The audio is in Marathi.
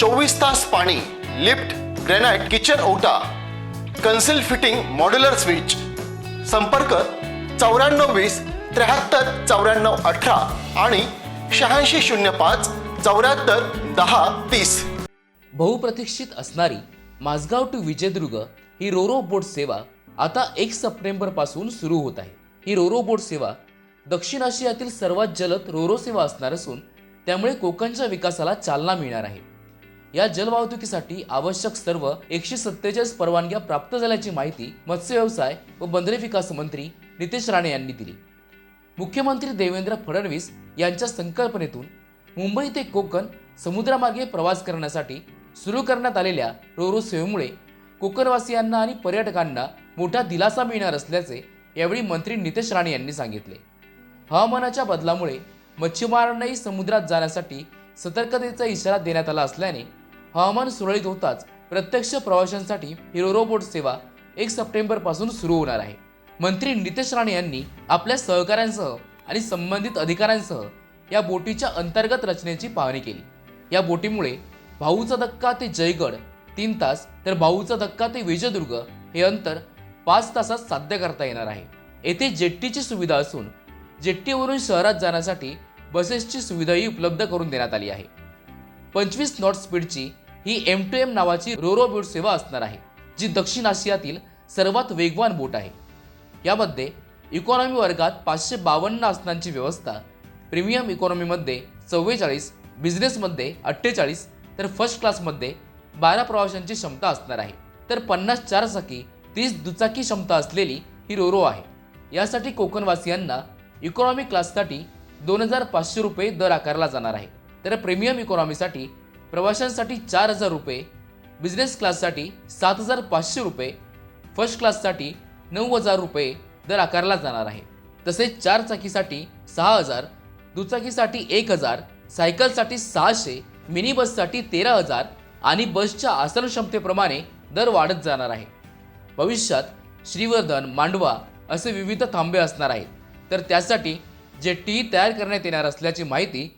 चोवीस तास पाणी लिफ्ट ग्रेनाइट किचन ओटा कन्सिल फिटिंग मॉड्युलर स्विच. संपर्क चौऱ्याण्णव वीस त्र्याहत्तर चौऱ्याण्णव अठरा आणि शहाऐंशी शून्य पाच चौऱ्याहत्तर दहा तीस. बहुप्रतीक्षित असणारी माझगाव टू विजयदुर्ग ही रोरो बोट सेवा आता एक सप्टेंबरपासून सुरू होत आहे. ही रोरो बोट सेवा दक्षिण आशियातील सर्वात जलद रोरो सेवा असणार असून त्यामुळे कोकणच्या विकासाला चालना मिळणार आहे. या जलवाहतुकीसाठी आवश्यक सर्व एकशे सत्तेचाळीस परवानग्या प्राप्त झाल्याची माहिती मत्स्य व्यवसाय व बंदरे विकास मंत्री नितेश राणे यांनी दिली. मुख्यमंत्री देवेंद्र फडणवीस यांच्या संकल्पनेतून मुंबई ते कोकण समुद्रामार्गे प्रवास करण्यासाठी सुरू करण्यात आलेल्या रोरो सेवेमुळे कोकणवासियांना आणि पर्यटकांना मोठा दिलासा मिळणार असल्याचे यावेळी मंत्री नितेश राणे यांनी सांगितले. हवामानाच्या बदलामुळे मच्छीमारांनाही समुद्रात जाण्यासाठी सतर्कतेचा इशारा देण्यात आला असल्याने हवामान सुरळीत होताच प्रत्यक्ष प्रवाशांसाठी हिरो रोबोट सेवा एक सप्टेंबरपासून सुरू होणार आहे. मंत्री नितेश राणे यांनी आपल्या सहकाऱ्यांसह आणि संबंधित अधिकाऱ्यांसह या बोटीच्या अंतर्गत रचनेची पाहणी केली. या बोटीमुळे भाऊचा धक्का ते जयगड तीन तास तर भाऊचा धक्का ते विजयदुर्ग हे अंतर पाच तासात साध्य करता येणार आहे. येथे जेट्टीची सुविधा असून जेट्टीवरून शहरात जाण्यासाठी बसेसची सुविधाही उपलब्ध करून देण्यात आली आहे. पंचवीस नॉट स्पीडची ही एम टू एम नावाची रोरो बोट सेवा असणार आहे जी दक्षिण आशियातील सर्वात वेगवान बोट आहे. यामध्ये इकॉनॉमी वर्गात पाचशे बावन्न आसनांची व्यवस्था प्रीमियम इकॉनॉमीमध्ये चव्वेचाळीस बिझनेसमध्ये अठ्ठेचाळीस तर फर्स्ट क्लासमध्ये बारा प्रवाशांची क्षमता असणार आहे. तर पन्नास चारचाकी तीस दुचाकी क्षमता असलेली ही रोरो आहे. यासाठी कोकणवासियांना इकॉनॉमी क्लाससाठी दोन हजार पाचशे रुपये दर आकारला जाणार आहे. तर प्रीमियम इकॉनॉमीसाठी प्रवाशांसाठी चार हजार रुपये बिझनेस क्लाससाठी सात हजार पाचशे रुपये फर्स्ट क्लाससाठी नऊ हजार रुपये दर आकारला जाणार आहे. तसेच चार चाकीसाठी सहा हजार दुचाकीसाठी एक हजार सायकलसाठी सहाशे मिनी बससाठी तेरा हजार आणि बसच्या आसन क्षमतेप्रमाणे दर वाढत जाणार आहे. भविष्यात श्रीवर्धन मांडवा असे विविध थांबे असणार आहेत. तर त्यासाठी जे टी तयार करण्यात येणार असल्याची माहिती